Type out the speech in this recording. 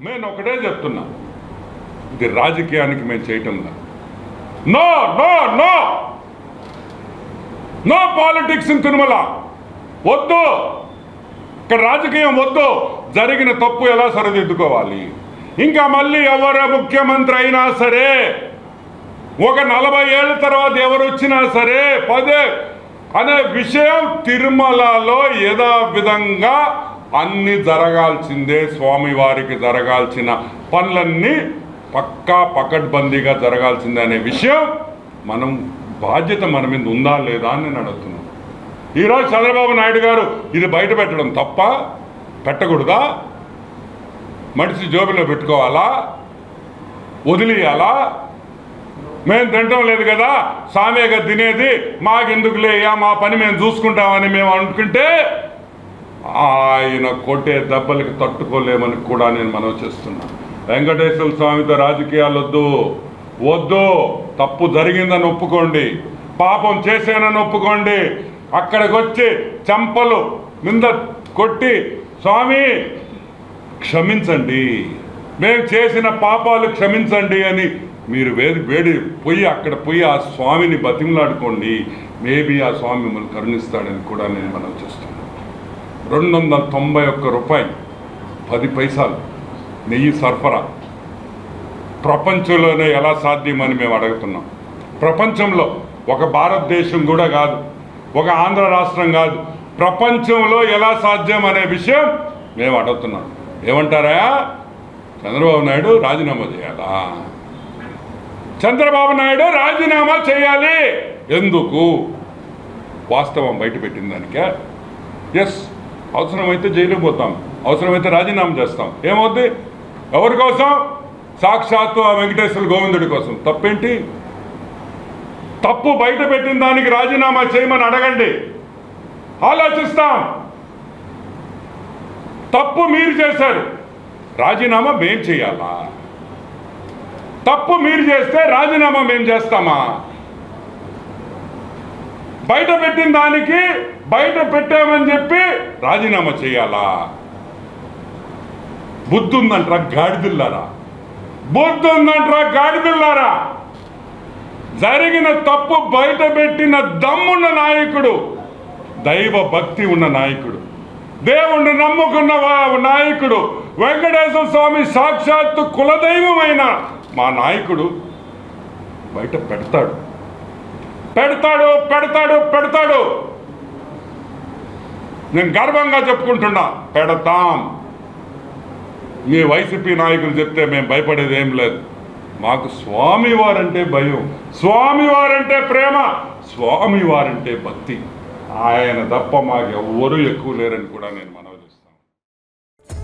నేను ఒకటే చెప్తున్నా. ఇది రాజకీయానికి మేము చేయటం లేదు no no no! No politics in Tirumala. వద్దు! ఇక్కడ రాజకీయం వద్దు. జరిగిన తప్పు ఎలా సరిదిద్దుకోవాలి? ఇంకా మళ్ళీ ఎవరు ముఖ్యమంత్రి అయినా సరే ఒక నలభై ఏళ్ళ తర్వాత ఎవరు వచ్చినా సరే పదే అనే విషయం తిరుమలలో యథావిధంగా అన్ని జరగాల్సిందే స్వామివారికి జరగాల్సిన పనులన్నీ పక్కా పకడ్బందీగా జరగాల్సిందే అనే విషయం మనం బాధ్యత మన మీద ఉందా లేదా అని నేను అడుగుతున్నాను. ఈరోజు చంద్రబాబు నాయుడు గారు ఇది బయట పెట్టడం తప్ప పెట్టకూడదా? మనిషి జోబిలో పెట్టుకోవాలా? వదిలేయాలా? మేము తినటం లేదు కదా? సామేగా తినేది మాకెందుకులే? మా పని మేము చూసుకుంటామని మేము అనుకుంటే ఆయన కొట్టే దెబ్బలకి తట్టుకోలేమని కూడా నేను మనవి చేస్తున్నాను వెంకటేశ్వర స్వామితో రాజకీయాలు వద్దు. వద్దు. తప్పు జరిగిందని ఒప్పుకోండి. పాపం చేశానని ఒప్పుకోండి. అక్కడికి వచ్చి చెంపలు మింద కొట్టి స్వామి క్షమించండి. మేము చేసిన పాపాలు క్షమించండి అని మీరు వేడి వేడి పోయి అక్కడ పోయి ఆ స్వామిని బతిమలాడుకోండి. మేబీ ఆ స్వామి మిమ్మల్ని కరుణిస్తాడని కూడా నేను మనం చేస్తున్నాను రెండు వందల తొంభై ఒక్క రూపాయలు పది పైసలు నెయ్యి సరఫరా. ప్రపంచంలోనే ఎలా సాధ్యమని మేము అడుగుతున్నాం. ప్రపంచంలో ఒక భారతదేశం కూడా కాదు ఒక ఆంధ్ర రాష్ట్రం కాదు ప్రపంచంలో ఎలా సాధ్యం అనే విషయం మేము అడుగుతున్నాం. ఏమంటారా? చంద్రబాబు నాయుడు రాజీనామా చేయాలా? చంద్రబాబు నాయుడు రాజీనామా చేయాలి. ఎందుకు? వాస్తవం బయటపెట్టిన దానికే? ఎస్ అవసరమైతే జైలు పోతాం. అవసరమైతే రాజీనామా చేస్తాం. ఏమవుద్ది? ఎవరి కోసం? సాక్షాత్తు ఆ వెంకటేశ్వర గోవిందుడి కోసం. తప్పేంటి? తప్పు బయట పెట్టిన దానికి రాజీనామా చేయమని అడగండి. ఆలోచిస్తాం. తప్పు మీరు చేశారు. రాజీనామా మేం చేయాలా? తప్పు మీరు చేస్తే రాజీనామా మేము చేస్తామా? బయట పెట్టిన దానికి బయట పెట్టామని చెప్పి రాజీనామా చేయాలా? బుద్ధి ఉందంటారా గాడిదిల్లారా? బుద్ధి ఉందంటారా గాడిదిల్లారా? జరిగిన తప్పు బయట పెట్టిన దమ్మున్న నాయకుడు దైవ భక్తి ఉన్న నాయకుడు దేవుణ్ణి నమ్ముకున్న వా- నాయకుడు వెంకటేశ్వర స్వామి సాక్షాత్తు కులదైవమైన మా నాయకుడు బయట పెడతాడు. పెడతాడు పెడతాడు పెడతాడు. నేను గర్వంగా చెప్పుకుంటున్నా పెడతాం. మీ వైసీపీ నాయకులు చెప్తే మేము భయపడేది ఏం లేదు. మాకు స్వామివారంటే భయం. స్వామివారంటే ప్రేమ. స్వామివారంటే భక్తి. ఆయన తప్ప మాకు ఎవ్వరూ ఎక్కువ లేరని కూడా నేను మనం